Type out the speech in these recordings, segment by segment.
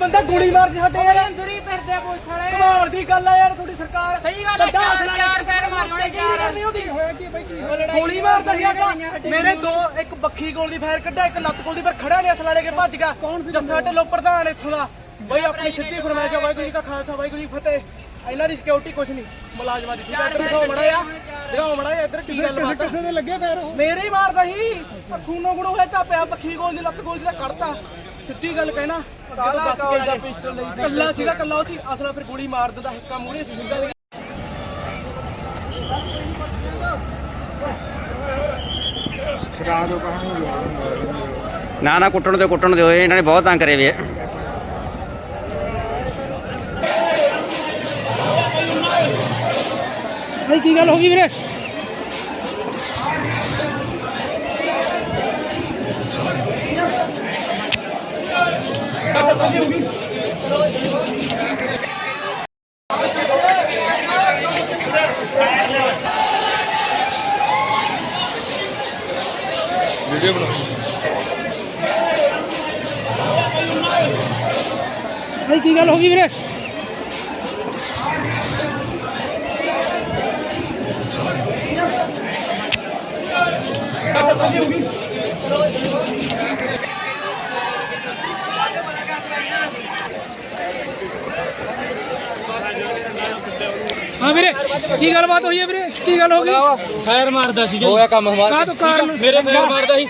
ਬੰਦਾ ਗੋਲੀ ਮਾਰ ਜੇ ਸਾਡੇ। ਯਾਰ ਅੰਦਰੀ ਫਿਰਦੇ ਪੁਲਿਸ ਵਾਲੇ। ਕਮਾਲ ਦੀ ਗੱਲ ਆ ਯਾਰ ਤੁਹਾਡੀ ਸਰਕਾਰ। ਸਹੀ ਗੱਲ ਆ, ਬੰਦਾ ਚਾਰ- ਅਸਲਾ ਚਾਰ ਲੈ ਕੇ ਪੈਰ ਮਾਰੇ ਉਹਨੇ, ਕੀ ਗੱਲ ਕਰਨੀ ਉਹਦੀ ਹੋਇਆ ਕੀ ਬਈ ਕੀ ਗੋਲੀ ਮਾਰਦਾ ਸੀ ਮੇਰੇ ਦੋ ਇੱਕ ਬੱਖੀ ਗੋਲ ਦੀ ਫਾਇਰ ਕੱਢਿਆ ਇੱਕ ਲੱਤ ਗੋਲ ਦੀ ਪਰ ਖੜਾ ਨਹੀਂ ਅਸਲਾ ਲੈ ਕੇ ਭੱਜ ਗਿਆ। ਜੱਸਾ ਢਿੱਲੋਂ ਪ੍ਰਧਾਨ ਇੱਥੋਂ ਦਾ। ਬਈ ਆਪਣੀ ਸਿੱਧੀ ਫਰਮਾਇਸ਼ ਆ ਵਾਹਿਗੁਰੂ ਜੀ ਕਾ ਖਾਲਸਾ ਵਾਹਿਗੁਰੂ ਜੀ ਫਤਿਹ। ਇਹਨਾਂ ਦੀ ਸਿਕਿਉਰਿਟੀ ਕੁਛ ਨਹੀਂ। ਮੁਲਾਜ਼ਮਾਂ ਦੀ ਠੀਕ ਹੈ ਦਿਖਾਓ ਮੜਾ ਆ ਦਿਖਾਓ ਮੜਾ ਇੱਧਰ ਕੀ ਗੱਲ ਬਾਤ ਆ? ਕਿਸੇ ਦੇ ਲੱਗੇ ਫੇਰ ਉਹ। ਮੇਰੇ ਹੀ ਮਾਰਦਾ ਸੀ। ਪਰ ਖੂਨੋ ਗੁਣੋ ਹੋਇਆ ਚਾਪਿਆ ਪੱਖੀ ਗੋਲ ਦੀ ਲੱਤ ਗੋਲ ਦੀ ਦਾ ਕੱਢਤਾ। ਸਿੱਧੀ ਗੱਲ ਕਹਿਣਾ ਕਾਲਾ ਦੱਸ ਗਿਆ ਕੱਲਾ ਸੀਗਾ ਕੱਲਾ ਉਹ ਸੀ। ਅਸਲਾ ਫਿਰ ਗੋਲੀ ਮਾਰ ਦਿੰਦਾ ਹਿੱਕਾ ਮੂਹਰੇ ਸੀ ਸਿੱਧਾ ਸ਼ਰਾਦ ਉਹ ਕਹਾਂ ਨੂੰ ਨਾ ਨਾ ਕੁੱਟਣ ਦਿਓ ਕੁੱਟਣ ਦਿਓ ਇਹਨਾਂ ਨੇ ਬਹੁਤ ਤੰਗ ਕਰੇ ਵੇ। ਆ। ਭਾਈ ਕੀ ਗੱਲ ਹੋ ਗਈ ਵੀਰੇ ਭਾਈ ਕੀ ਗੱਲ ਵੀਰੇ? ਹਾਂ ਵੀਰੇ ਕੀ ਗੱਲਬਾਤ ਹੋਈ ਹੈ ਵੀਰੇ? ਕੀ ਗੱਲ ਹੋ ਗਈ? ਫਾਇਰ ਮਾਰਦਾ ਸੀ ਹੋਇਆ ਕੰਮ ਹਮਾਰਾ ਕਾਹ ਤੋਂ ਕਾਰਨ ਮੇਰੇ ਫਾਇਰ ਮਾਰਦਾ ਸੀ।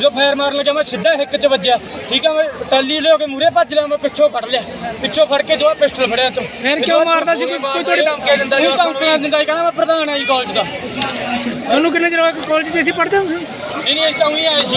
ਜੋ ਫਾਇਰ ਮਾਰਨ ਲੱਗਾ ਮੈਂ ਸਿੱਧਾ ਹਿੱਕ 'ਚ ਵੱਜਿਆ। ਠੀਕ ਆ ਮੈਂ ਟਾਲੀ ਲਿਓ ਕੇ ਮੂਰੇ ਭੱਜ ਲਿਆ ਮੈਂ ਪਿੱਛੋਂ ਫੜ ਲਿਆ। ਪਿੱਛੋਂ ਫੜ ਕੇ ਦੋ ਪਿਸਟਲ ਫੜਿਆ ਤੋਂ। ਫਿਰ ਕਿਉਂ ਮਾਰਦਾ ਸੀ? ਕੋਈ- ਕੋਈ ਤੁਹਾਡੀ- ਧਮਕੀਆਂ ਦਿੰਦਾ ਸੀ ਧਮਕੀਆਂ ਦਿੰਦਾ ਸੀ ਕਹਿੰਦਾ ਮੈਂ ਪ੍ਰਧਾਨ ਆ ਜੀ ਕਾਲਜ ਦਾ। ਤੁਹਾਨੂੰ ਕਿੰਨੇ ਚਿਰ ਹੋਇਆ ਕਾਲਜ 'ਚ ਅਸੀਂ ਪੜ੍ਹਦੇ ਹਾਂ ਤੁਸੀਂ ਨਹੀਂ ਨਹੀਂ ਇਸ ਤਾਂ ਉਹੀ ਆਏ ਸੀ।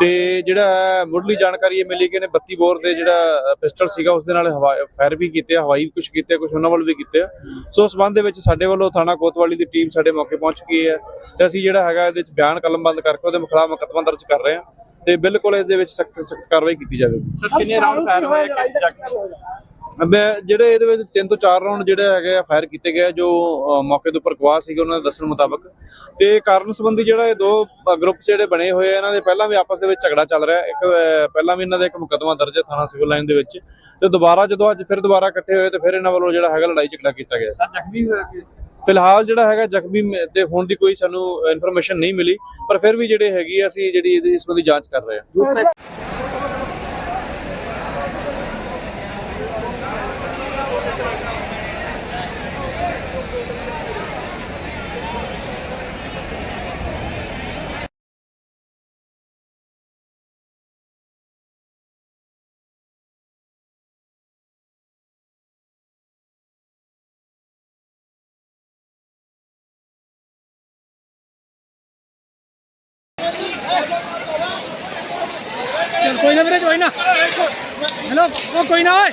ਤੇ ਜਿਹੜਾ ਮੁੱਢਲੀ ਜਾਣਕਾਰੀ ਇਹ ਮਿਲੀ ਕਿ ਇਹਨੇ 32 ਬੋਰ ਦੇ ਜਿਹੜਾ ਪਿਸਟਲ ਸੀਗਾ ਉਸ ਦੇ ਨਾਲ ਫਾਇਰ ਵੀ ਕੀਤੇ ਆ ਹਵਾਈ ਵੀ ਕੁਝ ਕੀਤੇ ਕੁਝ ਉਹਨਾਂ ਵੱਲ ਵੀ ਕੀਤੇ ਆ। ਸੋ ਉਸ ਸੰਬੰਧ ਦੇ ਵਿੱਚ ਸਾਡੇ ਵੱਲੋਂ ਥਾਣਾ ਕੋਤਵਾਲੀ ਦੀ ਟੀਮ ਸਾਡੇ ਮੌਕੇ ਪਹੁੰਚ ਗਈ ਹੈ ਤੇ ਅਸੀਂ ਜਿਹੜਾ ਹੈਗਾ ਇਹਦੇ ਵਿੱਚ ਬਿਆਨ ਕਲਮਬੰਦ ਕਰਕੇ ਉਹਦੇ ਖਿਲਾਫ ਮੁਕੱਦਮਾ ਦਰਜ ਕਰ ਰਹੇ ਹਾਂ ਤੇ ਬਿਲਕੁਲ ਇਸ ਦੇ ਵਿੱਚ ਸਖਤ ਸਖਤ ਕਾਰਵਾਈ ਕੀਤੀ ਜਾਵੇਗੀ। ਸਰ ਕਿੰਨੇ ਰਾਉਂਡ ਫਾਇਰ ਹੋਏ ਮੈਂ ਜਿਹੜੇ ਇਹਦੇ ਵਿੱਚ ਤਿੰਨ ਤੋਂ ਚਾਰ ਰਾਉਂਡ ਜਿਹੜੇ ਹੈਗੇ ਆ ਫਾਇਰ ਕੀਤੇ ਗਏ ਜੋ ਮੌਕੇ ਦੇ ਉੱਪਰ ਗਵਾਹ ਸੀਗੇ ਉਹਨਾਂ ਦੇ ਦੱਸਣ ਮੁਤਾਬਕ। ਤੇ ਕਾਰਨ ਸੰਬੰਧੀ ਜਿਹੜਾ ਇਹ ਦੋ ਗਰੁੱਪ ਜਿਹੜੇ ਬਣੇ ਹੋਏ ਆ ਇਹਨਾਂ ਦੇ ਪਹਿਲਾਂ ਵੀ ਆਪਸ ਦੇ ਵਿੱਚ ਝਗੜਾ ਚੱਲ ਰਿਹਾ। ਇੱਕ ਪਹਿਲਾਂ ਵੀ ਇਹਨਾਂ ਦਾ ਇੱਕ ਮੁਕੱਦਮਾ ਦਰਜ ਹੈ ਥਾਣਾ ਸਿਵਲ ਲਾਈਨ ਦੇ ਵਿੱਚ। ਤੇ ਦੁਬਾਰਾ ਜਦੋਂ ਅੱਜ ਫਿਰ ਦੁਬਾਰਾ ਇਕੱਠੇ ਹੋਏ ਤੇ ਫਿਰ ਇਹਨਾਂ ਵੱਲੋਂ ਜਿਹੜਾ ਹੈਗਾ ਲੜਾਈ ਝਗੜਾ ਕੀਤਾ ਗਿਆ। ਸਰ ਜ਼ਖਮੀ ਹੋਇਆ ਫਿਲਹਾਲ ਜਿਹੜਾ ਹੈਗਾ ਜ਼ਖਮੀ ਦੇ ਹੋਣ ਦੀ ਕੋਈ ਸਾਨੂੰ ਇਨਫੋਰਮੇਸ਼ਨ ਨਹੀਂ ਮਿਲੀ ਪਰ ਫਿਰ ਵੀ ਜਿਹੜੇ ਹੈਗੀ ਆ, ਅਸੀਂ ਜਿਹੜੀ ਇਹਦੀ ਇਸ ਸੰਬੰਧੀ ਜਾਂਚ ਕਰ ਰਹੇ ਹਾਂ। ਚਲ ਕੋਈ ਨਾ ਵੀਰੇ ਕੋਈ ਨਾ ਹੈਲੋ ਉਹ ਕੋਈ ਨਾ ਓਏ।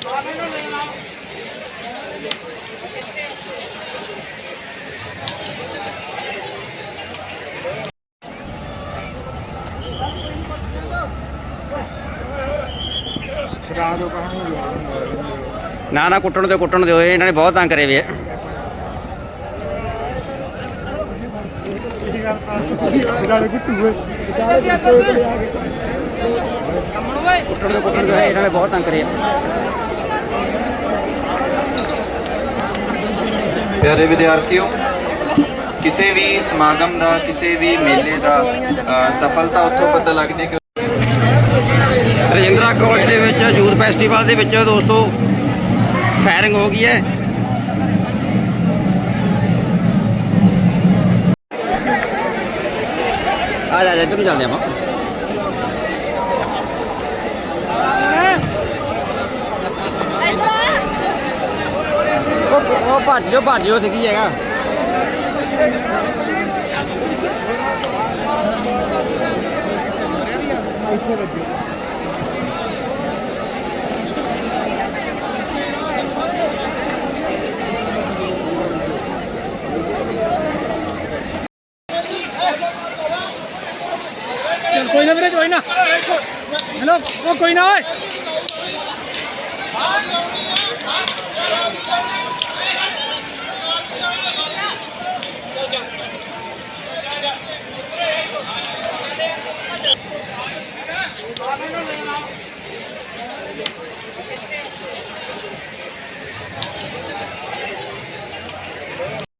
ਸ਼ਰਾਦ ਕਹਾਂ ਨੂੰ ਨਾ ਨਾ ਕੁੱਟਣ ਦਿਓ ਕੁੱਟਣ ਦਿਓ ਇਹਨਾਂ ਨੇ ਬਹੁਤ ਤੰਗ ਕਰੇ ਵੇ ਹੋਏ ਕੁੱਟਣ ਦਿਓ ਕੁੱਟਣ ਦਿਓ ਇਹਨਾਂ ਨੇ ਬਹੁਤ ਤੰਗ ਕਰੇ ਆ। ਪਿਆਰੇ ਵਿਦਿਆਰਥੀਓ ਕਿਸੇ ਵੀ ਸਮਾਗਮ ਦਾ ਕਿਸੇ ਵੀ ਮੇਲੇ ਦਾ ਅ, ਸਫਲਤਾ ਉੱਥੋਂ ਪਤਾ ਲੱਗਦੀ ਹੈ ਕਿ ਕਪੂਰਥਲਾ ਕਾਲਜ ਦੇ ਵਿੱਚ, ਯੂਥ ਫੈਸਟੀਵਲ ਦੇ ਵਿੱਚ ਦੋਸਤੋ ਫਾਇਰਿੰਗ ਹੋ ਗਈ ਹੈ। ਆ ਜਾ ਜਾ, ਇੱਧਰ ਨੂੰ ਆਪਾਂ। ਉਹ ਭੱਜ ਜੋ ਭੱਜ ਜੋ ਤੇ ਹੈਗਾ ਇੱਥੇ ਲੱਗੇ 文句いない。